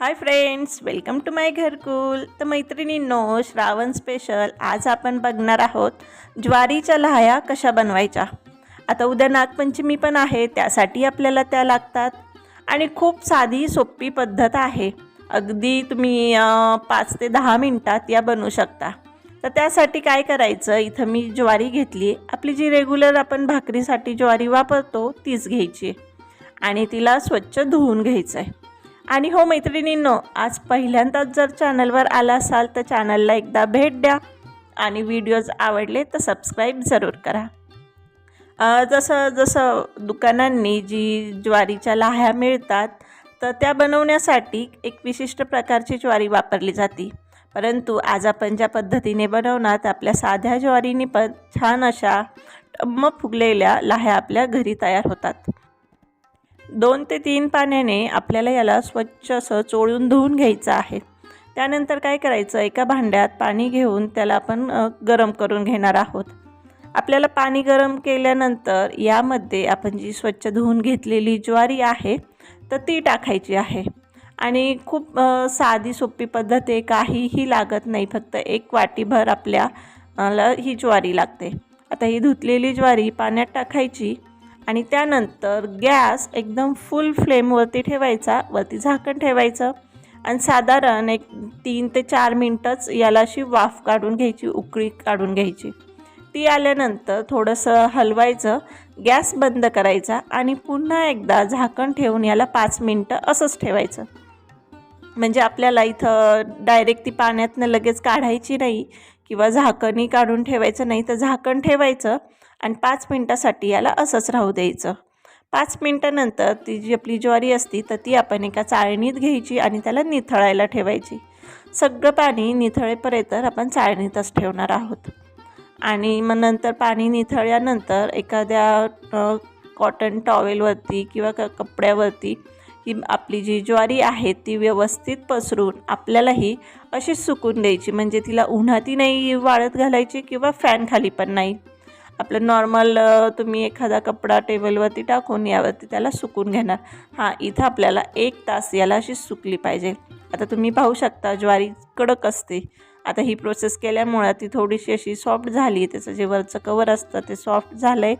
Hi friends welcome to my घरकुल. तर मैत्रिणींनो श्रावण स्पेशल आज आपण बघणार आहोत ज्वारीच्या लहाया कशा बनवायच्या. आता उद्या नागपंचमी पण आहे त्यासाठी आपल्याला त्या लागतात. आणि खूप साधी सोपी पद्धत आहे. अगदी तुम्ही पाच ते दहा मिनटात या बनवू शकता. तर त्यासाठी काय करायचं? इथं मी ज्वारी घेतली. आपली जी रेग्युलर आपण भाकरीसाठी ज्वारी वापरतो तीच घ्यायची. आणि तिला स्वच्छ धुवून घ्यायचं आहे आणि हो मैत्रिणींनो आज पहिल्यांदाच जर चॅनलवर आला असाल तर चॅनलला एकदा भेट द्या आणि व्हिडिओज आवडले तर सबस्क्राईब जरूर करा. जसं जसं दुकानांनी जी ज्वारीच्या लाह्या मिळतात तर त्या बनवण्यासाठी एक विशिष्ट प्रकारची ज्वारी वापरली जाते. परंतु आज आपण ज्या पद्धतीने बनवणार आपल्या साध्या ज्वारीने पण छान अशा टम्म फुगलेल्या लाह्या आपल्या घरी तयार होतात. दोन ते तीन पाण्याने आपल्याला याला स्वच्छ असं चोळून धुवून घ्यायचं आहे. त्यानंतर काय करायचं? एका भांड्यात पाणी घेऊन त्याला आपण गरम करून घेणार आहोत. आपल्याला पाणी गरम केल्यानंतर यामध्ये आपण जी स्वच्छ धुवून घेतलेली ज्वारी आहे तर ती टाकायची आहे. आणि खूप साधी सोपी पद्धत आहे. काहीही लागत नाही. फक्त एक वाटीभर आपल्याला ही ज्वारी लागते. आता ही धुतलेली ज्वारी पाण्यात टाकायची. आणि त्यानंतर गॅस एकदम फुल फ्लेमवरती ठेवायचा वरती झाकण ठेवायचं. आणि साधारण एक तीन ते चार मिनटंच याला अशी वाफ काढून घ्यायची उकळी काढून घ्यायची. ती आल्यानंतर थोडंसं हलवायचं गॅस बंद करायचा आणि पुन्हा एकदा झाकण ठेवून याला पाच मिनटं असंच ठेवायचं. म्हणजे आपल्याला इथं डायरेक्ट ती पाण्यातनं लगेच काढायची नाही किंवा झाकणही काढून ठेवायचं नाही तर झाकण ठेवायचं. आणि पाच मिनटासाठी याला असंच राहू द्यायचं. पाच मिनटानंतर ती जी आपली ज्वारी असती तर ती आपण एका चाळणीत घ्यायची आणि त्याला निथळायला ठेवायची. सगळं पाणी निथळेपर्यंत आपण चाळणीतच ठेवणार आहोत. आणि मग नंतर पाणी निथळल्यानंतर एखाद्या कॉटन टॉवेलवरती किंवा क कपड्यावरती ही आपली जी ज्वारी आहे ती व्यवस्थित पसरून आपल्यालाही अशीच सुकून द्यायची. म्हणजे तिला उन्हाती नाही वाळत घालायची किंवा फॅन खाली पण नाही. आपलं नॉर्मल तुम्ही एखादा कपडा टेबलवरती टाकून यावरती त्याला सुकून घेणार. हां इथं आपल्याला एक तास याला अशी सुकली पाहिजे. आता तुम्ही पाहू शकता ज्वारी कडक असते. आता ही प्रोसेस केल्यामुळं ती थोडीशी अशी सॉफ्ट झाली. त्याचं जे वरचं कवर असतं ते सॉफ्ट झालं आहे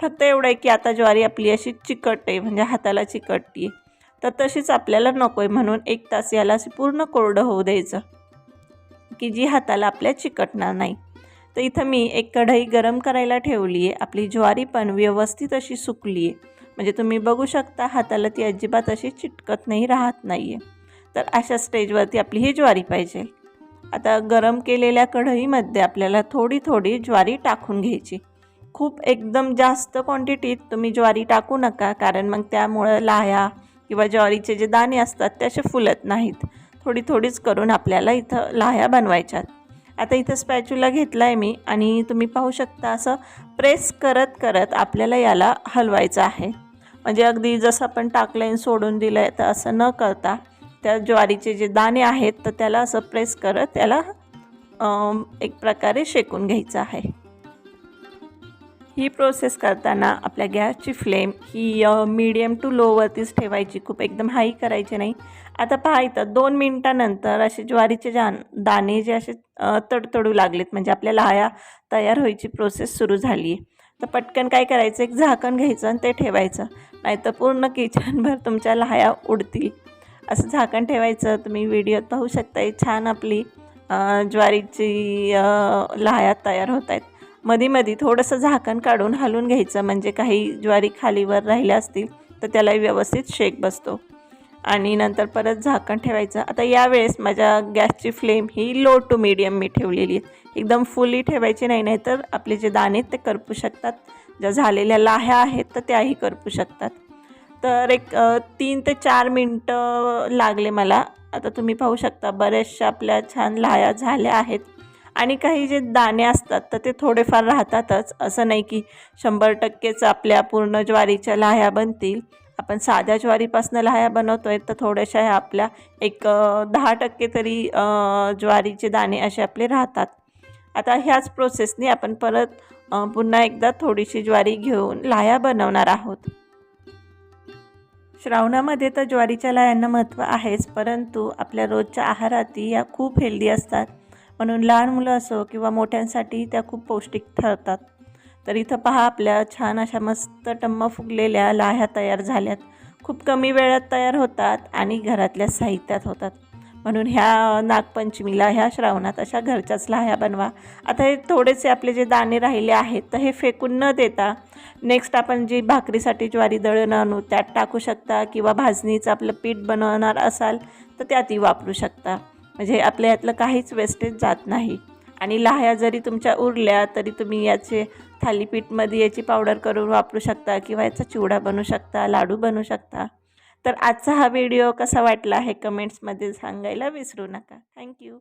फक्त एवढं आहे की आता ज्वारी आपली अशी चिकट आहे म्हणजे हाताला चिकटते तर तशीच आपल्याला नको आहे म्हणून एक तास याला अशी पूर्ण कोरडं होऊ द्यायचं. की जी हाताला आपल्या चिकटणार नाही. तर इथं मी एक कढई गरम करायला ठेवली आहे. आपली ज्वारी पण व्यवस्थित अशी सुकली आहे. म्हणजे तुम्ही बघू शकता हाताला ती अजिबात अशी चिटकत नाही राहत नाही आहे तर अशा स्टेजवरती आपली ही ज्वारी पाहिजे. आता गरम केलेल्या कढईमध्ये आपल्याला थोडी थोडी ज्वारी टाकून घ्यायची. खूप एकदम जास्त क्वांटिटीत तुम्ही ज्वारी टाकू नका कारण मग त्यामुळं लाह्या किंवा ज्वारीचे जे दाणे असतात ते असे फुलत नाहीत. थोडी थोडीच करून आपल्याला इथं लाह्या बनवायच्यात. आता इथं स्पॅच्यूला घेतला आहे मी आणि तुम्ही पाहू शकता असं प्रेस करत करत आपल्याला याला हलवायचं आहे. म्हणजे अगदी जसं आपण टाकलं आहे सोडून दिलं आहे तर असं न करता त्या ज्वारीचे जे दाणे आहेत तर त्याला असं प्रेस करत त्याला एक प्रकारे शेकून घ्यायचं आहे. ही प्रोसेस करताना आपल्या गॅसची फ्लेम ही मीडियम टू लोवरतीच ठेवायची. खूप एकदम हाई करायची नाही. आता पहा इथं दोन मिनटानंतर असे ज्वारीचे जान दाणे जे असे तडतडू लागलेत म्हणजे आपल्या लाया तयार व्हायची प्रोसेस सुरू झाली आहे तर पटकन काय करायचं? एक झाकण घ्यायचं आणि ते ठेवायचं. नाहीतर पूर्ण किचनभर तुमच्या लाह्या उडतील. असं झाकण ठेवायचं. तुम्ही व्हिडिओत पाहू शकता छान आपली ज्वारीची लाया लाह्या तयार होत आहेत मधी मधी थोडंसं झाकण काढून हलवून घ्यायचं. म्हणजे काही ज्वारी खालीवर राहिल्या असतील तर त्याला व्यवस्थित शेक बसतो. आणि नंतर परत झाकण ठेवायचं. आता यावेळेस माझ्या गॅसची फ्लेम ही लो टू मीडियम मी ठेवलेली आहे. एकदम फुली ठेवायची नाही नाही तर आपले जे दाणे आहेत ते करपू शकतात. ज्या झालेल्या लाह्या आहेत तर त्याही करपू शकतात. तर एक तीन ते चार मिनटं लागले मला. आता तुम्ही पाहू शकता बऱ्याचशा आपल्या छान लाह्या झाल्या आहेत. आणि काही जे दाणे असतात तर ते थोडेफार राहतातच. असं नाही की शंभर टक्केच आपल्या पूर्ण ज्वारीच्या लाह्या बनतील. आपण साध्या ज्वारीपासून लाह्या बनवतो आहे तर थोड्याशा ह्या आपल्या एक दहा टक्के तरी ज्वारीचे दाणे असे आपले राहतात. आता ह्याच प्रोसेसने आपण परत पुन्हा एकदा थोडीशी ज्वारी घेऊन लाह्या बनवणार आहोत. श्रावणामध्ये तर ज्वारीच्या लाह्यांना महत्त्व आहेच परंतु आपल्या रोजच्या आहारातही या खूप हेल्दी असतात. म्हणून लहान मुलं असो किंवा मोठ्यांसाठी त्या खूप पौष्टिक ठरतात. तर इथं पहा आपल्या छान अशा मस्त टम्म फुगलेल्या लाह्या तयार झाल्यात. खूप कमी वेळात तयार होतात आणि घरातल्या साहित्यात होतात. म्हणून ह्या नागपंचमीला ह्या श्रावणात अशा घरच्याच लाह्या बनवा. आता हे थोडेसे आपले जे दाणे राहिले आहेत तर हे फेकून न देता नेक्स्ट आपण जी भाकरीसाठी ज्वारी दळण आणू त्यात टाकू शकता किंवा भाजणीचं आपलं पीठ बनवणार असाल तर त्यातही वापरू शकता. म्हणजे आपल्या यातलं काहीच वेस्टेज जात नाही. आणि लाह्या जरी तुमच्या उरल्या तरी तुम्ही याचे थालीपीठमध्ये याची पावडर करून वापरू शकता किंवा याचा चिवडा बनवू शकता लाडू बनवू शकता. तर आजचा हा व्हिडिओ कसा वाटला हे कमेंट्समध्ये सांगायला विसरू नका. थँक्यू